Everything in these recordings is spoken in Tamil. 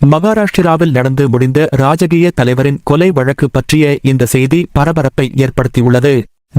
மகாராஷ்டிராவில் நடந்து முடிந்த ராஜகீய தலைவரின் கொலை வழக்கு பற்றிய இந்த செய்தி பரபரப்பை ஏற்படுத்தியுள்ளது.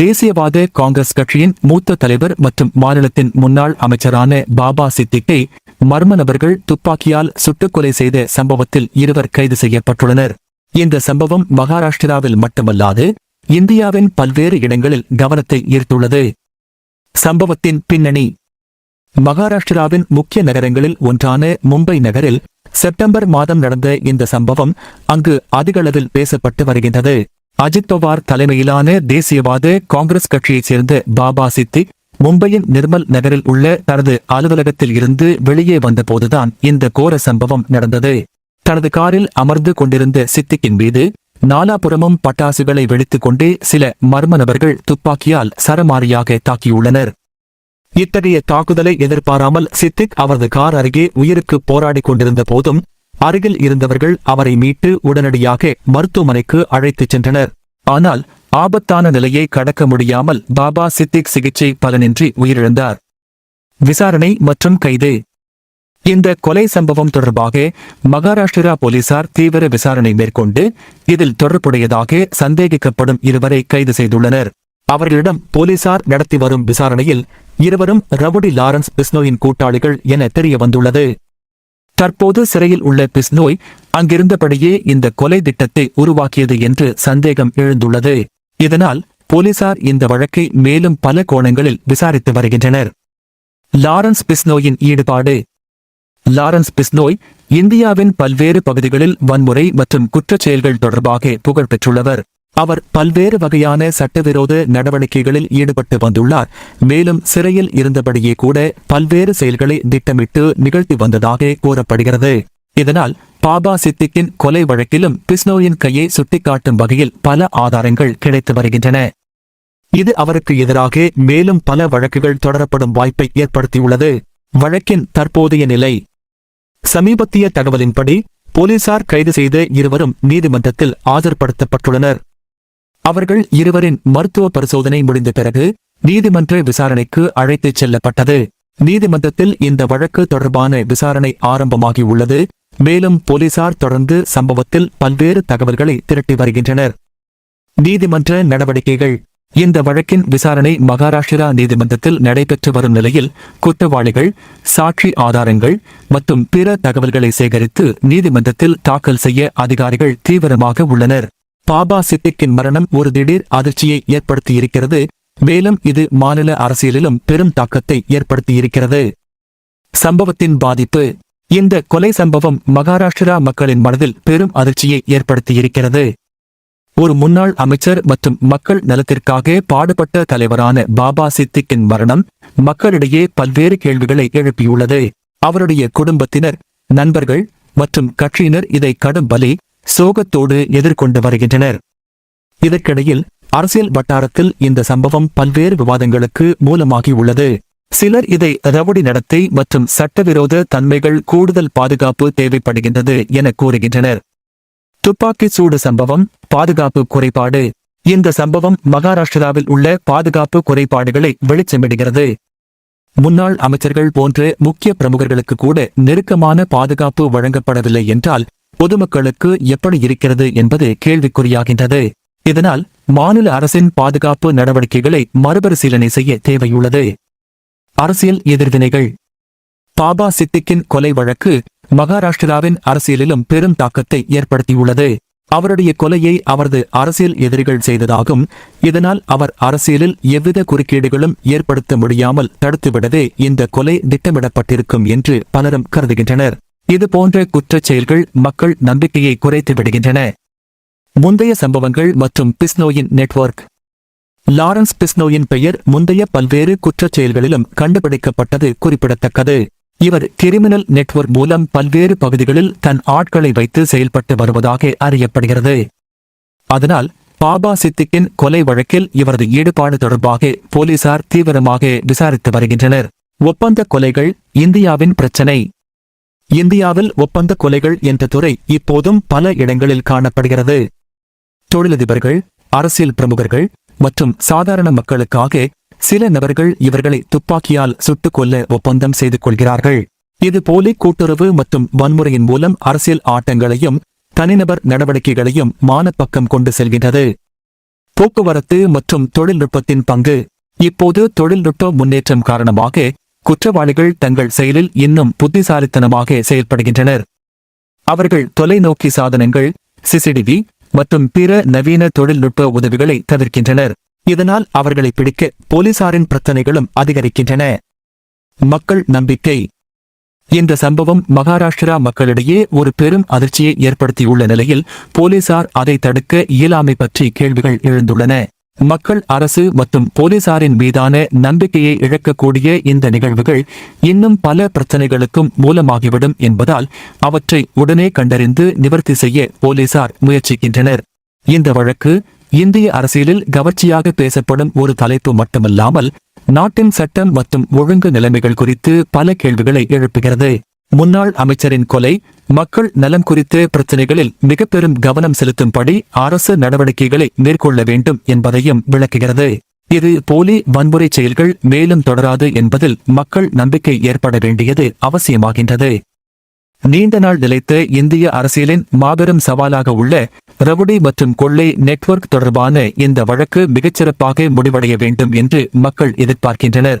தேசியவாத காங்கிரஸ் கட்சியின் மூத்த தலைவர் மற்றும் மாநிலத்தின் முன்னாள் அமைச்சரான பாபா சித்திக்கை மர்ம நபர்கள் துப்பாக்கியால் சுட்டுக்கொலை செய்த சம்பவத்தில் இருவர் கைது செய்யப்பட்டுள்ளனர். இந்த சம்பவம் மகாராஷ்டிராவில் மட்டுமல்லாது இந்தியாவின் பல்வேறு இடங்களில் கவனத்தை ஈர்த்துள்ளது. சம்பவத்தின் பின்னணி மகாராஷ்டிராவின் முக்கிய நகரங்களில் ஒன்றான மும்பை நகரில் செப்டம்பர் மாதம் நடந்த இந்த சம்பவம் அங்கு அதிகளவில் பேசப்பட்டு வருகின்றது. அஜித் பவார் தலைமையிலான தேசியவாத காங்கிரஸ் கட்சியைச் சேர்ந்த பாபா சித்திக் மும்பையின் நிர்மல் நகரில் உள்ள தனது அலுவலகத்தில் இருந்து வெளியே வந்தபோதுதான் இந்த கோர சம்பவம் நடந்தது. தனது காரில் அமர்ந்து கொண்டிருந்த சித்திக்கின் மீது நாலாபுறமும் பட்டாசுகளை வெடித்துக் கொண்டே சில மர்ம நபர்கள் துப்பாக்கியால் சரமாரியாக தாக்கியுள்ளனர். இத்தகைய தாக்குதலை எதிர்பாராமல் சித்திக் அவரது கார் அருகே உயிருக்கு போராடிக் கொண்டிருந்த போதும் அருகில் இருந்தவர்கள் அவரை மீட்டு உடனடியாக மருத்துவமனைக்கு அழைத்துச் சென்றனர். ஆனால் ஆபத்தான நிலையை கடக்க முடியாமல் பாபா சித்திக் சிகிச்சை பலனின்றி உயிரிழந்தார். விசாரணை மற்றும் கைது. இந்த கொலை சம்பவம் தொடர்பாக மகாராஷ்டிரா போலீசார் தீவிர விசாரணை மேற்கொண்டு இதில் தொடர்புடையதாக சந்தேகிக்கப்படும் இருவரை கைது செய்துள்ளனர். அவர்களிடம் போலீசார் நடத்தி வரும் விசாரணையில் இருவரும் ரவுடி லாரன்ஸ் பிஸ்னோயின் கூட்டாளிகள் என தெரிய வந்துள்ளது தற்போது சிறையில் உள்ள பிஸ்னோய் அங்கிருந்தபடியே இந்த கொலை திட்டத்தை உருவாக்கியது என்று சந்தேகம் எழுந்துள்ளது. இதனால் போலீசார் இந்த வழக்கை மேலும் பல கோணங்களில் விசாரித்து வருகின்றனர். லாரன்ஸ் பிஸ்னோயின் ஈடுபாடு. லாரன்ஸ் பிஸ்னோய் இந்தியாவின் பல்வேறு பகுதிகளில் வன்முறை மற்றும் குற்றச் செயல்கள் தொடர்பாக புகழ் பெற்றுள்ளவர் அவர் பல்வேறு வகையான சட்டவிரோத நடவடிக்கைகளில் ஈடுபட்டு வந்துள்ளார். மேலும் சிறையில் இருந்தபடியே கூட பல்வேறு செயல்களை திட்டமிட்டு நிகழ்த்தி வந்ததாக கூறப்படுகிறது. இதனால் பாபா சித்திக்கின் கொலை வழக்கிலும் பிஸ்னோயின் கையை சுட்டிக்காட்டும் வகையில் பல ஆதாரங்கள் கிடைத்து வருகின்றன. இது அவருக்கு எதிராக மேலும் பல வழக்குகள் தொடரப்படும் வாய்ப்பை ஏற்படுத்தியுள்ளது. வழக்கின் தற்போதைய நிலை. சமீபத்திய தகவலின்படி போலீசார் கைது செய்த இருவரும் நீதிமன்றத்தில் ஆஜர்படுத்தப்பட்டுள்ளனர். அவர்கள் இருவரின் மருத்துவ பரிசோதனை முடிந்த பிறகு நீதிமன்ற விசாரணைக்கு அழைத்துச் செல்லப்பட்டது. நீதிமன்றத்தில் இந்த வழக்கு தொடர்பான விசாரணை ஆரம்பமாகி உள்ளது மேலும் போலீசார் தொடர்ந்து சம்பவத்தில் பல்வேறு தகவல்களை திரட்டி வருகின்றனர். நீதிமன்ற நடவடிக்கைகள். இந்த வழக்கின் விசாரணை மகாராஷ்டிரா நீதிமன்றத்தில் நடைபெற்று வரும் நிலையில் குற்றவாளிகள் சாட்சி ஆதாரங்கள் மற்றும் பிற தகவல்களை சேகரித்து நீதிமன்றத்தில் தாக்கல் செய்ய அதிகாரிகள் தீவிரமாக உள்ளனர். பாபா சித்திக்கின் மரணம் ஒரு திடீர் அதிர்ச்சியை ஏற்படுத்தியிருக்கிறது. மேலும் இது மாநில அரசியலிலும் பெரும் தாக்கத்தை ஏற்படுத்தியிருக்கிறது. சம்பவத்தின் பாதிப்பு. இந்த கொலை சம்பவம் மகாராஷ்டிரா மக்களின் மனதில் பெரும் அதிர்ச்சியை ஏற்படுத்தியிருக்கிறது. ஒரு முன்னாள் அமைச்சர் மற்றும் மக்கள் நலத்திற்காக பாடுபட்ட தலைவரான பாபா சித்திக்கின் மரணம் மக்களிடையே பல்வேறு கேள்விகளை எழுப்பியுள்ளது. அவருடைய குடும்பத்தினர் நண்பர்கள் மற்றும் கட்சியினர் இதை கடும் பலி சோகத்தோடு எதிர்கொண்டு வருகின்றனர். இதற்கிடையில் அரசியல் வட்டாரத்தில் இந்த சம்பவம் பல்வேறு விவாதங்களுக்கு மூலமாகி உள்ளது. சிலர் இதை ரவுடி நடத்தை மற்றும் சட்டவிரோத தன்மைகள் கூடுதல் பாதுகாப்பு தேவைப்படுகின்றது என கூறுகின்றனர். துப்பாக்கி சூடு சம்பவம் பாதுகாப்பு குறைபாடு. இந்த சம்பவம் மகாராஷ்டிராவில் உள்ள பாதுகாப்பு குறைபாடுகளை வெளிச்சமிடுகிறது. முன்னாள் அமைச்சர்கள் போன்ற முக்கிய பிரமுகர்களுக்கு கூட நெருக்கமான பாதுகாப்பு வழங்கப்படவில்லை என்றால் பொதுமக்களுக்கு எப்படி இருக்கிறது என்பது கேள்விக்குறியாகின்றது. இதனால் மாநில அரசின் பாதுகாப்பு நடவடிக்கைகளை மறுபரிசீலனை செய்ய தேவையுள்ளது. அரசியல் எதிர்வினைகள். பாபா சித்திக்கின் கொலை வழக்கு மகாராஷ்டிராவின் அரசியலிலும் பெரும் தாக்கத்தை ஏற்படுத்தியுள்ளது. அவருடைய கொலையை அவரது அரசியல் எதிரிகள் செய்ததாகும். இதனால் அவர் அரசியலில் எவ்வித குறுக்கீடுகளும் ஏற்படுத்த முடியாமல் தடுத்துவிடவே இந்த கொலை திட்டமிடப்பட்டிருக்கும் என்று பலரும் கருதுகின்றனர். இது போன்ற குற்றச் செயல்கள் மக்கள் நம்பிக்கையை குறைத்து விடுகின்றன. முந்தைய சம்பவங்கள் மற்றும் பிஸ்னோயின் நெட்வொர்க். லாரன்ஸ் பிஸ்னோயின் பெயர் முந்தைய பல்வேறு குற்றச் செயல்களிலும் கண்டுபிடிக்கப்பட்டது குறிப்பிடத்தக்கது. இவர் கிரிமினல் நெட்வொர்க் மூலம் பல்வேறு பகுதிகளில் தன் ஆட்களை வைத்து செயல்பட்டு வருவதாக அறியப்படுகிறது. அதனால் பாபா சித்திக்கின் கொலை வழக்கில் இவரது ஈடுபாடு தொடர்பாக போலீசார் தீவிரமாக விசாரித்து வருகின்றனர். ஒப்பந்த கொலைகள் இந்தியாவின் பிரச்சினை. இந்தியாவில் ஒப்பந்த கொலைகள் என்ற துறை இப்போதும் பல இடங்களில் காணப்படுகிறது. தொழிலதிபர்கள் அரசியல் பிரமுகர்கள் மற்றும் சாதாரண மக்களுக்காக சில நபர்கள் இவர்களை துப்பாக்கியால் சுட்டுக் கொல்ல ஒப்பந்தம் செய்து கொள்கிறார்கள். இது போலி கூட்டுறவு மற்றும் வன்முறையின் மூலம் அரசியல் ஆட்டங்களையும் தனிநபர் நடவடிக்கைகளையும் மானப்பக்கம் கொண்டு செல்கின்றது. போக்குவரத்து மற்றும் தொழில்நுட்பத்தின் பங்கு இப்போது தொழில்நுட்ப முன்னேற்றம் காரணமாக குற்றவாளிகள் தங்கள் செயலில் இன்னும் புத்திசாலித்தனமாக செயல்படுகின்றனர். அவர்கள் தொலைநோக்கி சாதனங்கள் சிசிடிவி மற்றும் பிற நவீன தொழில்நுட்ப உதவிகளை தவிர்க்கின்றனர். இதனால் அவர்களை பிடிக்க போலீசாரின் பிரச்சனைகளும் அதிகரிக்கின்றன. மக்கள் நம்பிக்கை. இந்த சம்பவம் மகாராஷ்டிரா மக்களிடையே ஒரு பெரும் அதிர்ச்சியை ஏற்படுத்தியுள்ள நிலையில் போலீசார் அதை தடுக்க இயலாமை பற்றி கேள்விகள் எழுந்துள்ளன. மக்கள் அரசு மற்றும் போலீசாரின் மீதான நம்பிக்கையை இழக்கக்கூடிய இந்த நிகழ்வுகள் இன்னும் பல பிரச்சனைகளுக்கும் மூலமாகிவிடும் என்பதால் அவற்றை உடனே கண்டறிந்து நிவர்த்தி செய்ய போலீசார் முயற்சிக்கின்றனர். இந்த வழக்கு இந்திய அரசியலில் கவர்ச்சியாக பேசப்படும் ஒரு தலைப்பு மட்டுமல்லாமல் நாட்டின் சட்டம் மற்றும் ஒழுங்கு நிலைமைகள் குறித்து பல கேள்விகளை எழுப்புகிறது. முன்னாள் அமைச்சரின் கொலை மக்கள் நலம் குறித்த பிரச்சினைகளில் மிக பெரும் கவனம் செலுத்தும்படி அரசு நடவடிக்கைகளை மேற்கொள்ள வேண்டும் என்பதையும் விளக்குகிறது. இது போலி வன்முறை செயல்கள் மேலும் தொடராது என்பதில் மக்கள் நம்பிக்கை ஏற்பட வேண்டியது அவசியமாகின்றது. நீண்ட நாள் நிலைத்த இந்திய அரசியலின் மாபெரும் சவாலாக உள்ள ரவுடி மற்றும் கொள்ளை நெட்வொர்க் தொடர்பான இந்த வழக்கு மிகச்சிறப்பாக முடிவடைய வேண்டும் என்று மக்கள் எதிர்பார்க்கின்றனர்.